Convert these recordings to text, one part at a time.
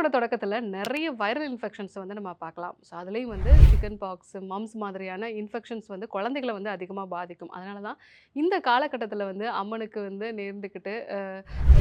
வீடியோட தொடக்கத்தில் நிறைய வைரல் இன்ஃபெக்ஷன்ஸ் வந்து நம்ம பார்க்கலாம். ஸோ அதுலேயும் வந்து சிக்கன் பாக்ஸ் மம்ஸ் மாதிரியான இன்ஃபெக்ஷன்ஸ் வந்து குழந்தைகளை வந்து அதிகமாக பாதிக்கும். அதனால தான் இந்த காலகட்டத்தில் வந்து அம்மனுக்கு வந்து நேர்ந்துக்கிட்டு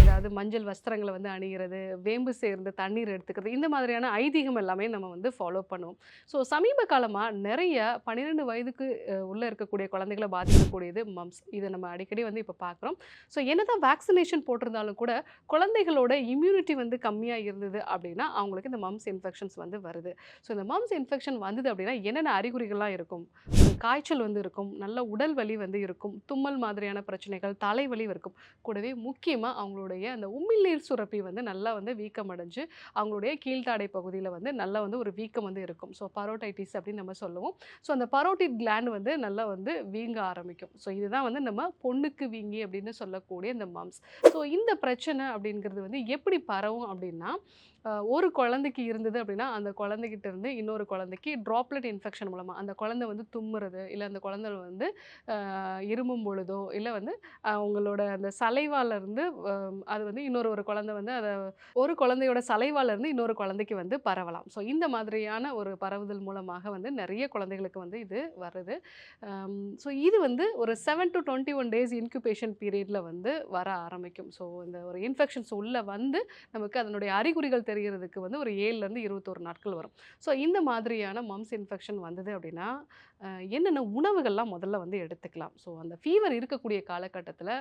ஏதாவது மஞ்சள் வஸ்திரங்களை வந்து அணிகிறது வேம்பு சேர்ந்து தண்ணீர் எடுத்துக்கிறது இந்த மாதிரியான ஐதீகம் எல்லாமே நம்ம வந்து ஃபாலோ பண்ணுவோம். ஸோ சமீப காலமாக நிறைய பன்னிரெண்டு வயதுக்கு உள்ளே இருக்கக்கூடிய குழந்தைகளை பாதிக்கக்கூடியது மம்ஸ் இதை நம்ம அடிக்கடி வந்து இப்போ பார்க்குறோம். ஸோ என்னதான் வேக்சினேஷன் போட்டிருந்தாலும் கூட குழந்தைகளோட இம்யூனிட்டி வந்து கம்மியாக இருந்தது அப்படின்னா அவங்களுக்கு இந்த மம்ஸ் இன்ஃபெக்ஷன்ஸ் வந்து வருது. ஸோ இந்த மம்ஸ் இன்ஃபெக்ஷன் வந்தது அப்படின்னா என்னென்ன அறிகுறிகள்லாம் இருக்கும்? காய்ச்சல் வந்து இருக்கும் நல்ல உடல் வலி வந்து இருக்கும் தும்மல் மாதிரியான பிரச்சனைகள் தலைவலி இருக்கும். கூடவே முக்கியமாக அவங்களுடைய அந்த உமிழ்நீர் சுரப்பி வந்து நல்லா வந்து வீக்கம் அடைஞ்சு அவங்களுடைய கீழ்த்தாடை பகுதியில் வந்து நல்லா வந்து ஒரு வீக்கம் வந்து இருக்கும். ஸோ பரோட்டைட்டிஸ் அப்படின்னு நம்ம சொல்லுவோம். ஸோ அந்த பரோட்டிட் கிளாண்ட் வந்து நல்லா வந்து வீங்க ஆரம்பிக்கும். ஸோ இதுதான் வந்து நம்ம பொண்ணுக்கு வீங்கி அப்படின்னு சொல்லக்கூடிய இந்த மம்ஸ் ஸோ இந்த பிரச்சனை அப்படிங்கிறது வந்து எப்படி பரவும் அப்படின்னா ஒரு குழந்தைக்கு இருந்தது அப்படின்னா அந்த குழந்தைகிட்ட இருந்து இன்னொரு குழந்தைக்கு ட்ராப்லெட் இன்ஃபெக்ஷன் மூலமாக அந்த குழந்தை வந்து தும்முறது இல்லை அந்த குழந்தை வந்து இருமும் பொழுதோ இல்லை வந்து அவங்களோட அந்த சலைவாலேருந்து அது வந்து இன்னொரு ஒரு குழந்தை வந்து அதை ஒரு குழந்தையோட சலைவாலேருந்து இன்னொரு குழந்தைக்கு வந்து பரவலாம். ஸோ இந்த மாதிரியான ஒரு பரவுதல் மூலமாக வந்து நிறைய குழந்தைகளுக்கு வந்து இது வருது. ஸோ இது வந்து ஒரு seven to twenty one days incubation பீரியடில் வந்து வர ஆரம்பிக்கும். ஸோ இந்த ஒரு இன்ஃபெக்ஷன்ஸ் உள்ளே வந்து நமக்கு அதனுடைய அறிகுறிகள் தெரியறதுக்கு வந்து ஒரு ஏழுலேருந்து இருபத்தொரு நாட்கள் வரும். ஸோ இந்த மாதிரியான மம்ஸ் இன்ஃபெக்ஷன் வந்தது அப்படின்னா என்னென்ன உணவுகள்லாம் முதல்ல வந்து எடுத்துக்கலாம்? ஸோ அந்த ஃபீவர் இருக்கக்கூடிய காலகட்டத்தில்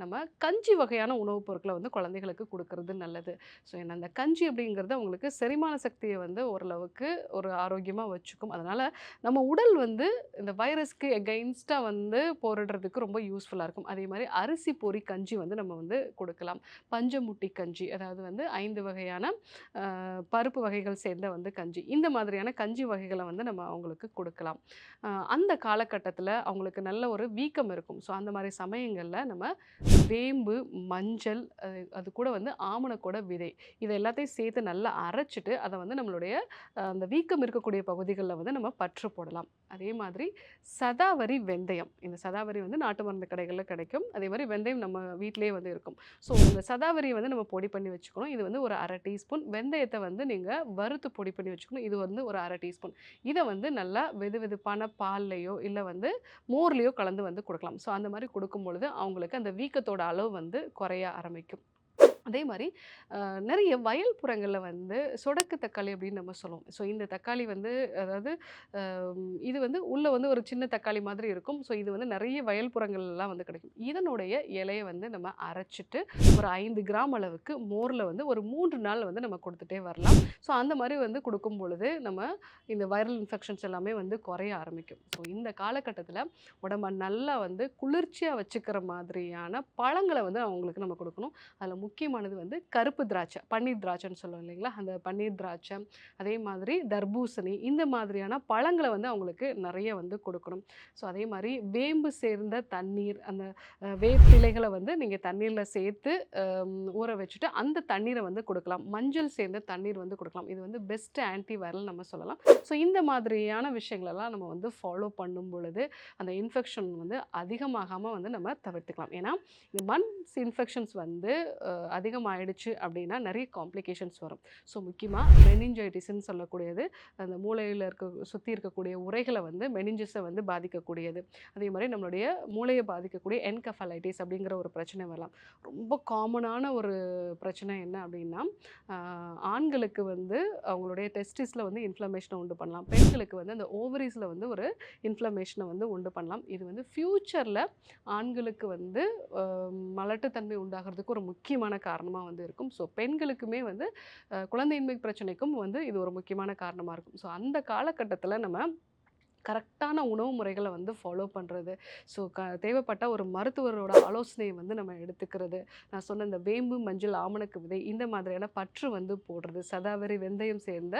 நம்ம கஞ்சி வகையான உணவுப் பொருட்களை வந்து குழந்தைகளுக்கு கொடுக்கறது நல்லது. ஸோ என்ன அந்த கஞ்சி அப்படிங்கிறது அவங்களுக்கு செரிமான சக்தியை வந்து ஓரளவுக்கு ஒரு ஆரோக்கியமாக வச்சுக்கும். அதனால் நம்ம உடல் வந்து இந்த வைரஸ்க்கு எகெயின்ஸ்டாக வந்து போரிடுறதுக்கு ரொம்ப யூஸ்ஃபுல்லாக இருக்கும். அதே மாதிரி அரிசி பொரி கஞ்சி வந்து நம்ம வந்து கொடுக்கலாம். பஞ்சமுட்டி கஞ்சி அதாவது வந்து ஐந்து வகையான பருப்பு வகைகள் சேர்ந்த வந்து கஞ்சி. இந்த மாதிரியான கஞ்சி வகைகளை வந்து நம்ம அவங்களுக்கு கொடுக்கலாம். அந்த காலகட்டத்தில் அவங்களுக்கு நல்ல ஒரு வீக்கம் இருக்கும். ஸோ அந்த மாதிரி சமயங்களில் நம்ம வேம்பு மஞ்சள் அது அது கூட வந்து ஆமணக்கூட விதை. இதை எல்லாத்தையும் சேர்த்து நல்லா அரைச்சிட்டு அதை வந்து நம்மளுடைய அந்த வீக்கம் இருக்கக்கூடிய பகுதிகளில் வந்து நம்ம பற்று போடலாம். அதே மாதிரி சதாவரி வெந்தயம். இந்த சதாவரி வந்து நாட்டு மருந்து கடைகளில் கிடைக்கும். அதே மாதிரி வெந்தயம் நம்ம வீட்டிலேயே வந்து இருக்கும். ஸோ இந்த சதாவரியை வந்து நம்ம பொடி பண்ணி வச்சுக்கணும். இது வந்து ஒரு அரை டீஸ்பூன். வெந்தயத்தை வந்து நீங்கள் வறுத்து பொடி பண்ணி வச்சுக்கணும். இது வந்து ஒரு அரை டீஸ்பூன். இதை வந்து நல்லா வெது வெதுப்பான பால்லையோ இல்லை வந்து மோர்லேயோ கலந்து வந்து கொடுக்கலாம். ஸோ அந்த மாதிரி கொடுக்கும் பொழுது அவங்களுக்கு அந்த வீக்கத்தோட அளவு வந்து குறைய ஆரம்பிக்கும். அதே மாதிரி நிறைய வயல்புறங்களில் வந்து சொடக்கு தக்காளி அப்படின்னு நம்ம சொல்லுவோம். ஸோ இந்த தக்காளி வந்து அதாவது இது வந்து உள்ளே வந்து ஒரு சின்ன தக்காளி மாதிரி இருக்கும். ஸோ இது வந்து நிறைய வயல்புறங்கள்லாம் வந்து கிடைக்கும். இதனுடைய இலையை வந்து நம்ம அரைச்சிட்டு ஒரு ஐந்து கிராம் அளவுக்கு மோரில் வந்து ஒரு மூன்று நாள் வந்து நம்ம கொடுத்துட்டே வரலாம். ஸோ அந்த மாதிரி வந்து கொடுக்கும் பொழுது நம்ம இந்த வைரல் இன்ஃபெக்ஷன்ஸ் எல்லாமே வந்து குறைய ஆரம்பிக்கும். ஸோ இந்த காலகட்டத்தில் உடம்ப நல்லா வந்து குளிர்ச்சியாக வச்சுக்கிற மாதிரியான பழங்களை வந்து அவங்களுக்கு நம்ம கொடுக்கணும். அதில் முக்கியமானது வந்து கருப்பு திராட்சை பன்னீர் திராட்சைன்னு சொல்லுவோம் இல்லைங்களா? அந்த பன்னீர் திராட்சை அதே மாதிரி தர்பூசணி இந்த மாதிரியான பழங்களை வந்து அவங்களுக்கு நிறைய வந்து கொடுக்கணும். ஸோ அதே மாதிரி வேம்பு சேர்ந்த தண்ணீர் அந்த வேப்பிலைகளை வந்து நீங்கள் தண்ணீரில் சேர்த்து ஊற வச்சுட்டு அந்த தண்ணீரை வந்து கொடுக்கலாம். மஞ்சள் சேர்ந்த தண்ணீர் வந்து கொடுக்கலாம். இது வந்து பெஸ்ட் ஆன்டி வைரல் நம்ம சொல்லலாம். ஸோ இந்த மாதிரியான விஷயங்களெல்லாம் நம்ம வந்து ஃபாலோ பண்ணும் பொழுது அந்த இன்ஃபெக்ஷன் வந்து அதிகமாகாமல் வந்து நம்ம தவிர்த்துக்கலாம். ஏன்னா இந்த மன்ஸ் இன்ஃபெக்ஷன்ஸ் வந்து அதிக அதிகமாகிடுச்சு அப்படின்னா நிறைய காம்ப்ளிகேஷன்ஸ் வரும். ஸோ முக்கியமாக மெனிஞ்சைட்டிஸ்ன்னு சொல்லக்கூடியது அந்த மூளையில் இருக்க சுற்றி இருக்கக்கூடிய உரைகளை வந்து மெனிஞ்சஸை வந்து பாதிக்கக்கூடியது. அதே மாதிரி நம்மளுடைய மூளையை பாதிக்கக்கூடிய என்கஃபலைட்டிஸ் அப்படிங்கிற ஒரு பிரச்சனை வரலாம். ரொம்ப காமனான ஒரு பிரச்சனை என்ன அப்படின்னா ஆண்களுக்கு வந்து அவங்களுடைய டெஸ்டிஸில் வந்து இன்ஃப்ளமேஷனை உண்டு பண்ணலாம். பெண்களுக்கு வந்து அந்த ஓவரிஸில் வந்து ஒரு இன்ஃப்ளமேஷனை வந்து உண்டு பண்ணலாம். இது வந்து ஃப்யூச்சரில் ஆண்களுக்கு வந்து மலட்டுத்தன்மை உண்டாகிறதுக்கு ஒரு முக்கியமான காரணமாக வந்து இருக்கும். ஸோ பெண்களுக்குமே வந்து குழந்தையின்மை பிரச்சனைக்கும் வந்து இது ஒரு முக்கியமான காரணமாக இருக்கும். ஸோ அந்த காலகட்டத்தில் நம்ம கரெக்டான உணவு முறைகளை வந்து ஃபாலோ பண்ணுறது ஸோ க தேவைப்பட்ட ஒரு மருத்துவரோட ஆலோசனையை வந்து நம்ம எடுத்துக்கிறது. நான் சொன்ன இந்த வேம்பு மஞ்சள் ஆமணக்கு விதை இந்த மாதிரியான பற்று வந்து போடுறது. சதாவரி வெந்தயம் சேர்ந்த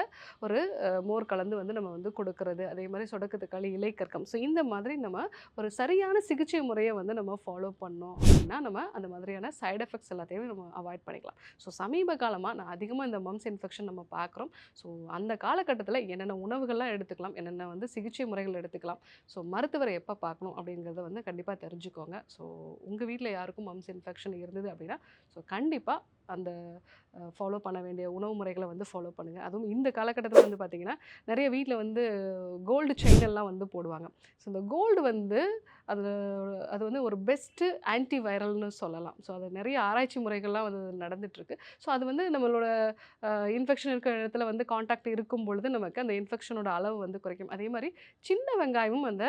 ஒரு மோர் கலந்து வந்து நம்ம வந்து கொடுக்கறது. அதே மாதிரி சொடக்கத்துக்காளி இலை கற்கம். ஸோ இந்த மாதிரி நம்ம ஒரு சரியான சிகிச்சை முறையை வந்து நம்ம ஃபாலோ பண்ணோம் அப்படின்னா நம்ம அந்த மாதிரியான சைடு எஃபெக்ட்ஸ் எல்லாத்தையுமே நம்ம அவாய்ட் பண்ணிக்கலாம். ஸோ சமீப காலமாக நான் அதிகமாக இந்த மம்ஸ் இன்ஃபெக்ஷன் நம்ம பார்க்குறோம். ஸோ அந்த காலகட்டத்தில் என்னென்ன உணவுகள்லாம் எடுத்துக்கலாம் என்னென்ன வந்து சிகிச்சை முறைகள் எடுத்துக்கலாம். ஸோ மருத்துவரை எப்போ பார்க்கணும் அப்படிங்கிறத வந்து கண்டிப்பாக தெரிஞ்சுக்கோங்க. ஸோ உங்கள் வீட்டில் யாருக்கும் மம்ஸ் இன்ஃபெக்ஷன் இருந்தது அப்படின்னா ஸோ கண்டிப்பாக அந்த ஃபாலோ பண்ண வேண்டிய உணவு முறைகளை வந்து ஃபாலோ பண்ணுங்கள் அதுவும் இந்த காலகட்டத்தில் வந்து பார்த்திங்கன்னா நிறைய வீட்டில் வந்து கோல்டு செயின் வந்து போடுவாங்க. ஸோ இந்த கோல்டு வந்து அது அது வந்து ஒரு பெஸ்ட்டு ஆன்டி வைரல்னு சொல்லலாம். ஸோ அது நிறைய ஆராய்ச்சி முறைகள்லாம் வந்து நடந்துகிட்ருக்கு ஸோ அது வந்து நம்மளோட இன்ஃபெக்ஷன் இருக்கிற இடத்துல வந்து காண்டாக்ட் இருக்கும் பொழுது நமக்கு அந்த இன்ஃபெக்ஷனோட அளவு வந்து குறைக்கும். அதே மாதிரி சின்ன வெங்காயமும் அந்த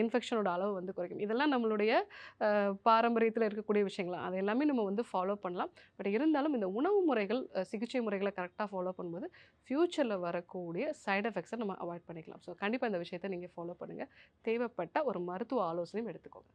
இன்ஃபெக்ஷனோட அளவு வந்து குறைக்கும். இதெல்லாம் நம்மளுடைய பாரம்பரியத்தில் இருக்கக்கூடிய விஷயங்களாம் அது எல்லாமே நம்ம வந்து ஃபாலோ பண்ணலாம். பட் இருந்தாலும் இந்த உணவு முறைகள் சிகிச்சை முறைகளை கரெக்டாக ஃபாலோ பண்ணும்போது ஃப்யூச்சரில் வரக்கூடிய சைடு எஃபெக்ட்ஸை நம்ம அவாய்ட் பண்ணிக்கலாம். ஸோ கண்டிப்பாக இந்த விஷயத்தை நீங்கள் ஃபாலோ பண்ணுங்கள் தேவைப்பட்ட ஒரு மருத்துவ ஆலோசனையும் எடுத்துக்கோங்க.